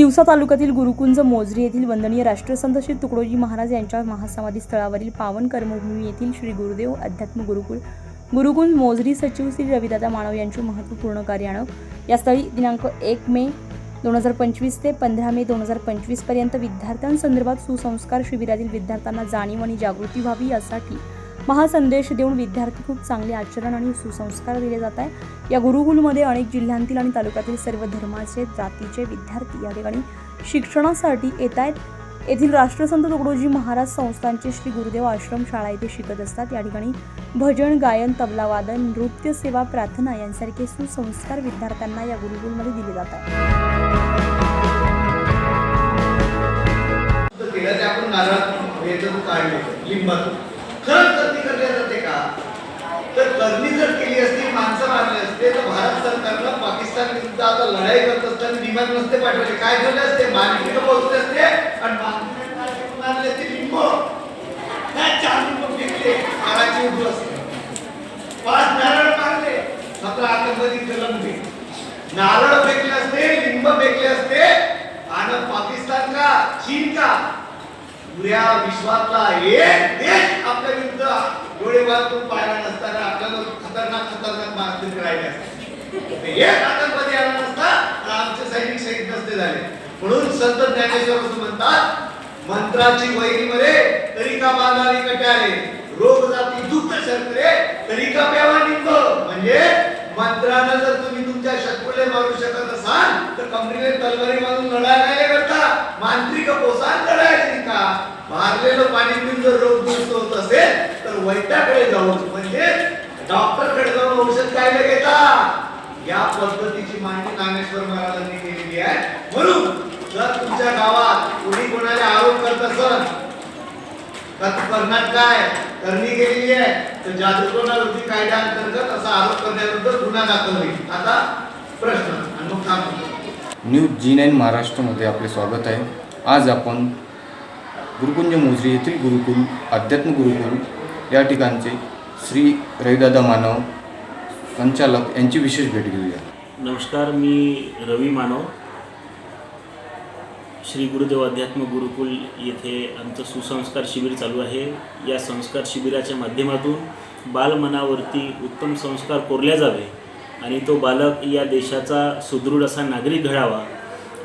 तिवसा तालुक्यातील गुरुकुंज मोजरी येथील वंदनीय राष्ट्रसंत श्री तुकडोजी महाराज यांच्या महासमाधी स्थळावरील पावन कर्मभूमी येथील श्री गुरुदेव अध्यात्म गुरुकुल गुरुकुंज मोजरी सचिव श्री रविदादा मानव यांचे महत्त्वपूर्ण कार्यानं या स्थळी दिनांक एक मे दोन हजार पंचवीस ते पंधरा मे दोन हजार पंचवीसपर्यंत विद्यार्थ्यांसंदर्भात सुसंस्कार शिबिरातील विद्यार्थ्यांना जाणीव आणि जागृती व्हावी यासाठी महासंदेश देऊन विद्यार्थी खूप चांगले आचरण आणि सुसंस्कार दिले जात आहे या गुरुकुलमध्ये अनेक जिल्ह्यांतील आणि तालुक्यातील सर्व धर्माचे जातीचे विद्यार्थी या ठिकाणी शिक्षणासाठी येत आहेत. येथील राष्ट्रसंत तुकडोजी महाराज संस्थांचे श्री गुरुदेव आश्रम शाळा येथे शिकत असतात. या ठिकाणी भजन गायन तबला वादन नृत्य सेवा प्रार्थना यांसारखे सुसंस्कार विद्यार्थ्यांना या गुरुकुलमध्ये दिले जातात तर केलं करल्या जाते का? तर करणी जर केली असती माणसं मारली असते तर भारत सरकारनं पाकिस्तान विरुद्ध आता लढाई करत असताना विमान नसते पाठवले. काय झाले असते? मानवी पोहोचले असते आणि मानवी मारले असते? लिंब. काय चार लिंब फेकले. काळाची उभं असते. पाच नारळ मारले. मात्र आतंकवादी जलमले नारळ फेकले असते लिंब फेकले असते आणि पाकिस्तान का? चीन का? पुऱ्या विश्वातला एक देश आपल्या विरुद्ध डोळे बांधून पाहिला नसताना आपल्याला खतरनाक खतरनाक मारतील राहिले असते. एक आतंकवादी आला नसता तर आमचे सैनिक शहीद नसते झाले. म्हणून संत ज्ञानेश्वर असं म्हणतात मंत्राची वैरीमध्ये तरी का बांधावी कट्यारे? रोग जाती दुःख शर्करे तरी का प्यावा निघतो म्हणजे मंत्रानं जर तुम्ही तुमच्या शत्रूले मारू शकत असाल तर कंपनीने तलवारी मारून लढायला नाही करता. मांत्रिक पोसान लढायची का? मारलेलं पाणी पिऊन जर रोग दुरुस्त होत असेल तर वैद्याकडे जाऊन. म्हणजे डॉक्टरकडे जाऊन औषध काय घेता या पद्धतीची मांडणी ज्ञानेश्वर महाराजांनी केलेली आहे. म्हणून जर तुमच्या गावात कोणी कोणाला आरोप करत असल का तू करणार काय? करणी केलेली आहे. तर कायद्याअंतर्गत असा आरोप करण्याबद्दल गुन्हा दाखल होईल. आता प्रश्न. आणि मग. न्यूज जी नाईन महाराष्ट्रामध्ये आपले स्वागत आहे. आज आपण गुरुकुंज मोजरी येथील गुरुकुल अध्यात्म गुरुकुल या ठिकाणचे श्री रविदादा मानव संचालक यांची विशेष भेट घेऊया. नमस्कार मी रवी मानव. श्री गुरुदेव अध्यात्म गुरुकुल येथे आमचं सुसंस्कार शिबिर चालू आहे. या संस्कार शिबिराच्या माध्यमातून बालमनावरती उत्तम संस्कार कोरले जावे आणि तो बालक या देशाचा सुदृढ असा नागरिक घडावा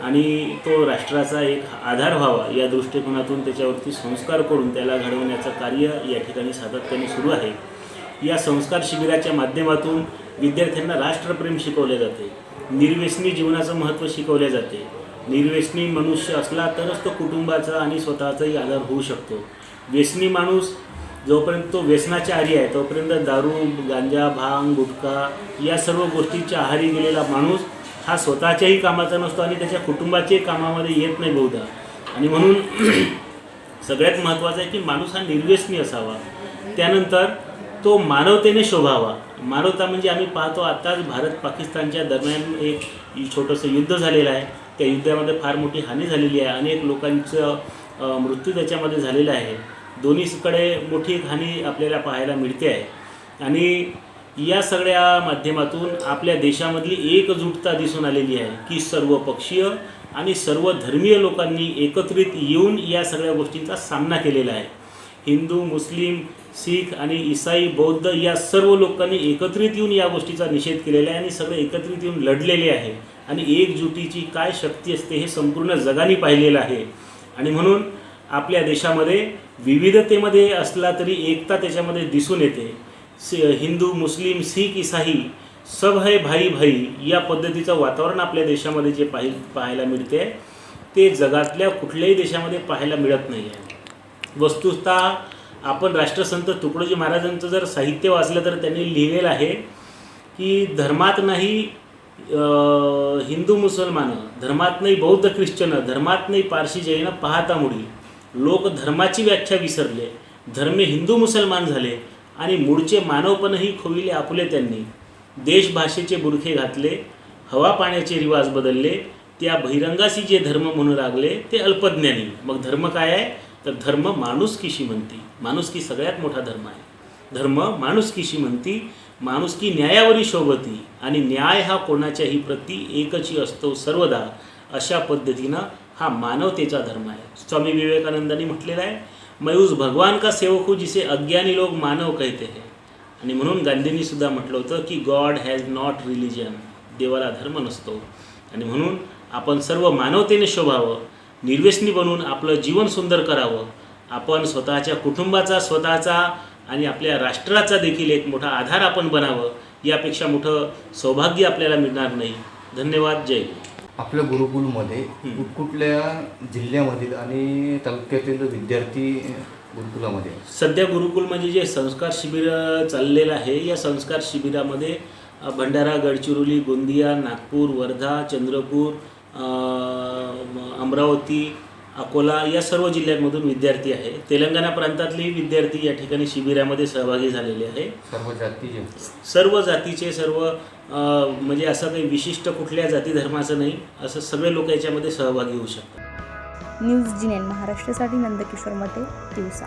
आणि तो राष्ट्राचा एक आधार व्हावा या दृष्टिकोनातून त्याच्यावरती संस्कार करून त्याला घडवण्याचं कार्य या ठिकाणी सातत्याने सुरू आहे. या संस्कार शिबिराच्या माध्यमातून विद्यार्थ्यांना राष्ट्रप्रेम शिकवले जाते. निर्व्यसनी जीवनाचं महत्त्व शिकवले जाते. निर्व्यसनी मनुष्य असला तरच तो कुटुंबाचा आणि स्वतःचाही आधार होऊ शकतो. व्यसनी माणूस जोपर्यंत तो व्यसनाच्या आहारी आहे तोपर्यंत दारू गांजा भांग गुटखा या सर्व गोष्टीच्या आहारी गेलेला माणूस हा स्वतःच्याही कामाचा नसतो आणि त्याच्या कुटुंबाच्याही कामामध्ये येत नाही बहुधा. आणि म्हणून सगळ्यात महत्त्वाचं आहे की माणूस हा निर्व्यसनी असावा. त्यानंतर तो मानवतेने शोभावा. मानवता म्हणजे आम्ही पाहतो आत्ताच भारत पाकिस्तानच्या दरम्यान एक छोटंसं युद्ध झालेलं आहे. त्या युद्धामध्ये फार मोठी हानी झालेली आहे. अनेक लोकांचं मृत्यू त्याच्यामध्ये झालेला आहे. दोन्हीकडे मोठी हानी आपल्याला पाहायला मिळते आहे. आणि या सगळ्या माध्यमातून आपल्या देशामधली एकजुटता दिसून आलेली आहे की सर्व पक्षीय आणि सर्व धर्मीय लोकांनी एकत्रित येऊन या सगळ्या गोष्टींचा सामना केलेला आहे. हिंदू मुस्लिम शीख आणि इसाई बौद्ध या सर्व लोकांनी एकत्रित येऊन या गोष्टीचा निषेध केलेला आहे आणि सगळे एकत्रित येऊन लढलेले आहे. आणि एकजुटीची काय शक्ती असते हे संपूर्ण जगाने पाहिलेलं आहे. आणि म्हणून आपल्या देशामध्ये विविधतेमध्ये असला तरी एकता त्याच्यामध्ये दिसून येते. सि हिंदू मुस्लिम शीख इसाई सब है भाई भाई या पद्धतीचं वातावरण आपल्या देशामध्ये जे पाहि पाहायला मिळते ते जगातल्या कुठल्याही देशामध्ये पाहायला मिळत नाही आहे वस्तुतः आपण राष्ट्रसंत तुकडोजी महाराजांचं जर साहित्य वाचलं तर त्यांनी लिहिलेलं आहे की धर्मात नाही हिंदू मुसलमान धर्मात नाही बौद्ध ख्रिश्चन धर्मात नाही पारशी जैन पाहता मुडी लोक धर्माची व्याख्या विसरले. धर्मे हिंदू मुसलमान झाले आणि मूळचे मानवपणही खोविले आपुले त्यांनी. देशभाषेचे बुरखे घातले हवा पाण्याचे रिवाज बदलले त्या बहिरंगाशी जे धर्म म्हणू लागले ते अल्पज्ञानी. मग धर्म काय आहे? तर धर्म माणुसकीशी म्हणती. माणुसकी सगळ्यात मोठा धर्म आहे. धर्म माणुसकीशी म्हणती माणुसकी न्यायावरी शोभती आणि न्याय हा कोणाच्याही प्रती एकची असतो सर्वदा अशा पद्धतीनं हा मानवतेचा धर्म आहे. स्वामी विवेकानंदांनी म्हटलेला आहे मैं उस भगवान का सेवक हूँ जिसे अज्ञानी लोग मानव कहते हैं? आणि म्हणून गांधींनी सुद्धा म्हटलं होतं की गॉड हॅज नॉट रिलिजन देवाला धर्म नसतो. आणि म्हणून आपण सर्व मानवतेने शोभावं निर्व्यसनी बनून आपलं जीवन सुंदर करावं. आपण स्वतःच्या कुटुंबाचा स्वतःचा आणि आपल्या राष्ट्राचा देखील एक मोठा आधार आपण बनावं यापेक्षा मोठं सौभाग्य आपल्याला मिळणार नाही. धन्यवाद जय आपल्या गुरुकुलमध्ये कुठकुठल्या जिल्ह्यामधील आणि तालुक्यातील विद्यार्थी गुरुकुलामध्ये? सध्या गुरुकुल म्हणजे जे संस्कार शिबिर चाललेलं आहे या संस्कार शिबिरामध्ये भंडारा गडचिरोली गोंदिया नागपूर वर्धा चंद्रपूर अमरावती अकोला या सर्व जिल्ह्यांमधून विद्यार्थी आहे. तेलंगणा प्रांतातली विद्यार्थी या ठिकाणी शिबिरामध्ये सहभागी झालेले आहे. सर्व जातीचे. सर्व जातीचे सर्व म्हणजे असं काही विशिष्ट कुठल्या जाती धर्माचं नाही असं सगळे लोक याच्यामध्ये सहभागी होऊ शकतात. न्यूज जी नाईन महाराष्ट्रासाठी नंदकिशोर मते दिवसा.